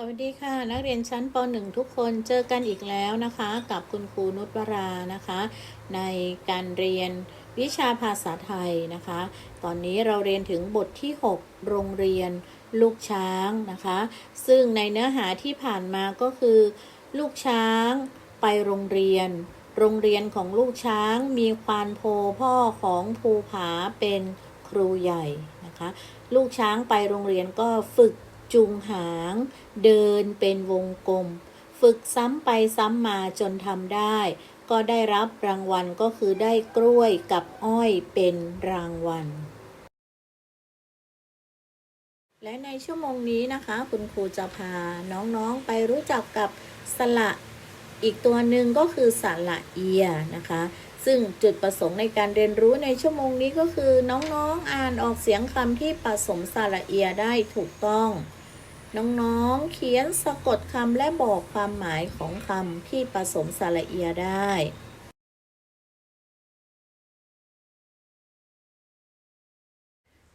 สวัสดีค่ะ นักเรียนชั้นป .1 ทุกคนเจอกันอีกแล้วนะคะ กับคุณครูนุชวรานะคะ ในการเรียนวิชาภาษาไทยนะคะ ตอนนี้เราเรียนถึงบทที่ 6 โรงเรียนลูกช้างนะคะ ซึ่งในเนื้อหาที่ผ่านมาก็คือ ลูกช้างไปโรงเรียน โรงเรียนของลูกช้างมีควานโพพ่อของภูผาเป็นครูใหญ่นะคะ ลูกช้างไปโรงเรียนก็ฝึก จูงหาง เดินเป็นวงกลม ฝึกซ้ำไปซ้ำมาจนทำได้ ก็ได้รับรางวัลก็คือได้กล้วยกับอ้อยเป็นรางวัล และในชั่วโมงนี้นะคะ คุณครูจะพาน้องๆไปรู้จักกับสระอีกตัวหนึ่งก็คือสระเอียนะคะ ซึ่งจุดประสงค์ในการเรียนรู้ในชั่วโมงนี้ก็คือน้องๆอ่านออกเสียงคำที่ผสมสระเอียได้ถูกต้อง น้องๆ เขียนสะกดคำและบอกความหมายของคำที่ผสมสระเอียได้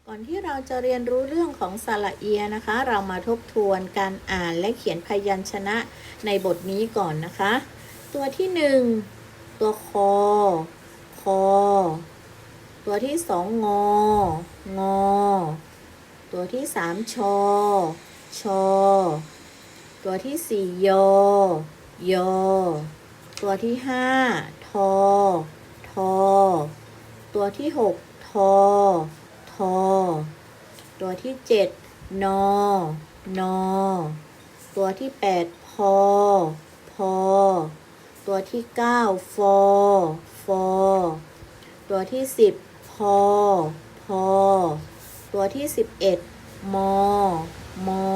ก่อนที่เราจะเรียนรู้เรื่องของสระเอียนะคะ เรามาทบทวนการอ่านและเขียนพยัญชนะในบทนี้ก่อนนะคะ ตัวที่หนึ่งตัวคอ คอ ตัวที่สองงอ งอ ตัวที่สามชอ ชอ ตัวที่สี่ยอ ยอ ตัวที่ห้าทอ ทอ ตัวที่หกทอ ทอ ตัวที่เจ็ดนอ นอ ตัวที่แปดพอ พอ ตัวที่เก้าฟอ ฟอ ตัวที่สิบพอ พอ ตัวที่สิบเอ็ดมอ มอ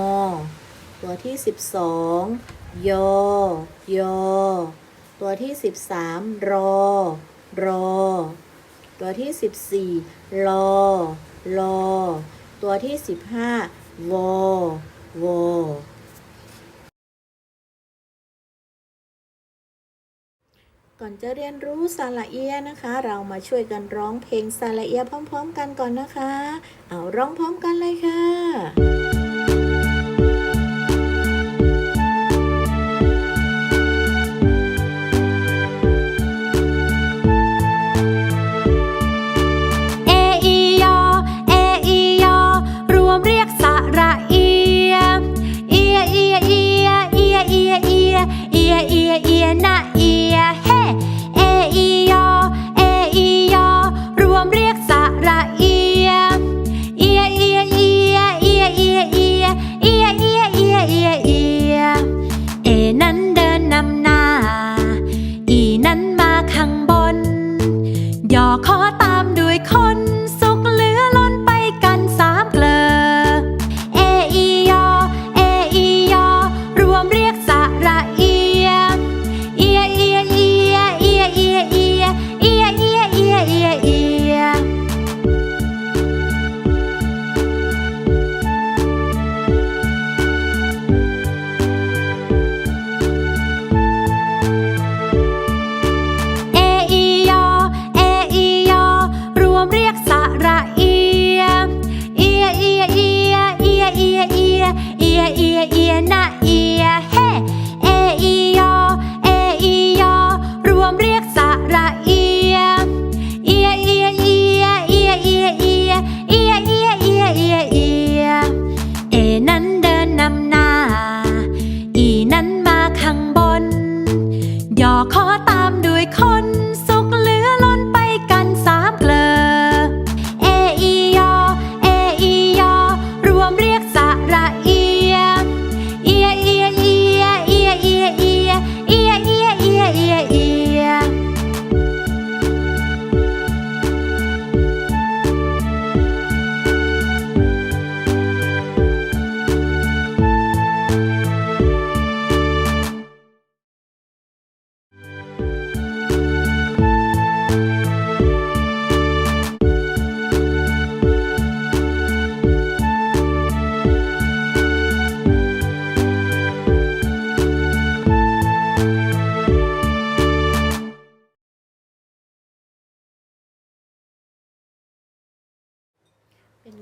ตัวที่สิบสองยอยอ ตัวที่สิบสามรอ รอ ตัวที่สิบสี่รอรอตัวที่สิบห้าวอ วอก่อนจะเรียนรู้สาระเอียนะคะ เรามาช่วยกันร้องเพลงสาระเอียพร้อม ๆ กันก่อนนะคะ เอาร้องพร้อมกันเลยค่ะ เอียเอียเอียนะ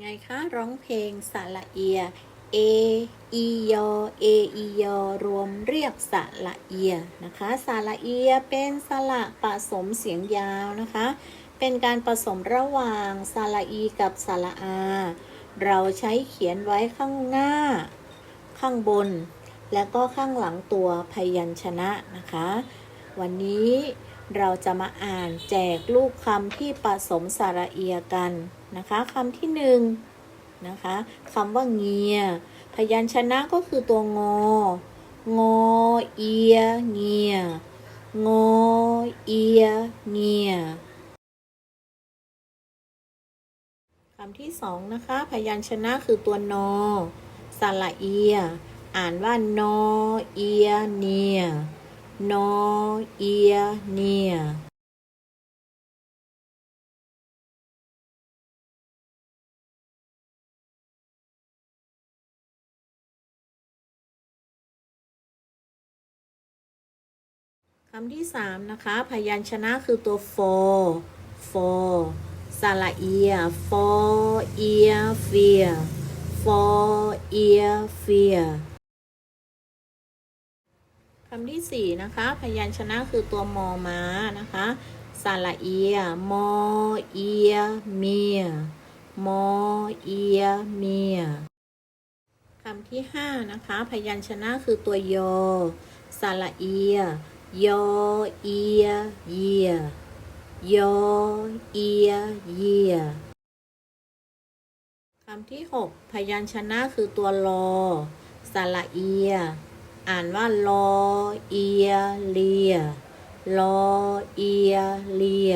ไงคะ ร้องเพลงสระเอีย เอ อียอ เอ อียอ รวมเรียกสระเอียนะคะสระเอียเป็นสระผสมเสียงยาวนะคะ เป็นการผสมระหว่างสระอีกับสระอา เราใช้เขียนไว้ข้างหน้า ข้างบน แล้วก็ข้างหลังตัวพยัญชนะนะคะ วันนี้เราจะมาอ่านแจกลูกคำที่ผสมสระเอียกัน นะคะคำที่หนึ่งนะคะคำว่าเงีย พยัญชนะก็คือตัวงอ งอเอีย เงีย งอเอีย เงียคำที่สองนะคะ พยัญชนะคือตัวนอสระเอีย อ่านว่านอเอีย เนีย นอเอีย เนีย คำที่สามนะคะ พยัญชนะคือตัวฟอฟอสระเอียฟอเอียเฟียฟอเอียเฟียคำที่สี่นะคะ พยัญชนะคือตัวมอม้านะคะสระเอีย มอเอียเมียมอเอียเมียคำที่ห้านะคะ พยัญชนะคือตัวยอสระเอีย ยอเอียเยียยอเอียเยียคำที่หกพยัญชนะคือตัวลอสระเอีย อ่านว่าลอเอียเลียลอเอียเลีย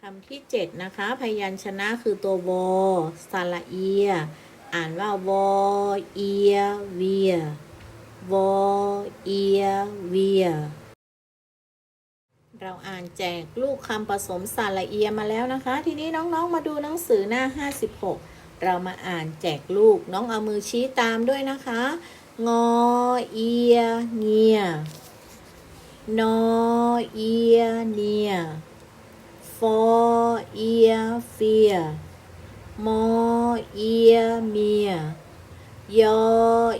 คำที่เจ็ดนะคะ พยัญชนะคือตัววอสระเอีย อ่านว่าวอเอียเวีย วอเอียเวีย เราอ่านแจกลูกคำผสมสระเอียมาแล้วนะคะ ทีนี้น้องๆมาดูหนังสือหน้า 56 เรามาอ่านแจกลูกน้องเอามือชี้ตามด้วยนะคะ งอเอียเงียนอเอียเนียฟอเอียเฟียมอเอียเมียยอ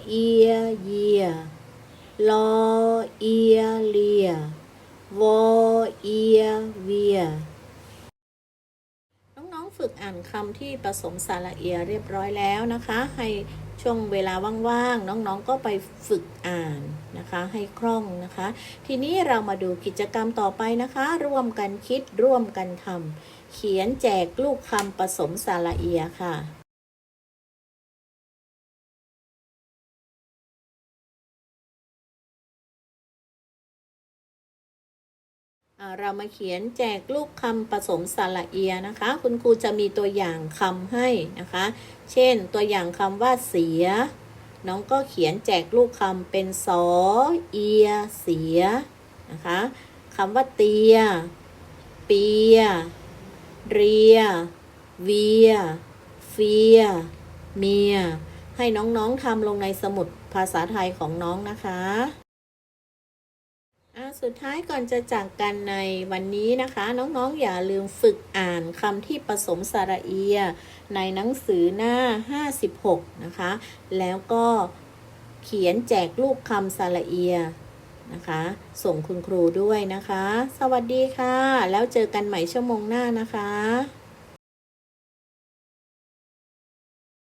เอียเยีย ลอเอียเลียวอเอียเวียน้องๆฝึกอ่านคำที่ผสมสระเอียเรียบร้อยแล้วนะคะ ให้ช่วงเวลาว่างๆน้องๆก็ไปฝึกอ่านนะคะ ให้คล่องนะคะ ทีนี้เรามาดูกิจกรรมต่อไปนะคะ ร่วมกันคิดร่วมกันทำเขียนแจกลูกคำผสมสระเอียค่ะ เรามาเขียนแจกลูกคำผสมสระเอียนะคะ คุณครูจะมีตัวอย่างคำให้นะคะ เช่นตัวอย่างคำว่าเสีย น้องก็เขียนแจกลูกคำเป็นสอเอีย เสียนะคะคำว่าเตีย เปีย เรีย เวีย เฟีย เมีย ให้น้องๆทำลงในสมุดภาษาไทยของน้องนะคะอะ สุดท้ายก่อนจะจากกันในวันนี้นะคะ น้องๆอย่าลืมฝึกอ่านคำที่ผสมสระเอีย ในหนังสือหน้า 56 นะคะ แล้วก็เขียนแจกลูกคำสระเอียนะคะ ส่งคุณครูด้วยนะคะ สวัสดีค่ะ แล้วเจอกันใหม่ชั่วโมงหน้านะคะ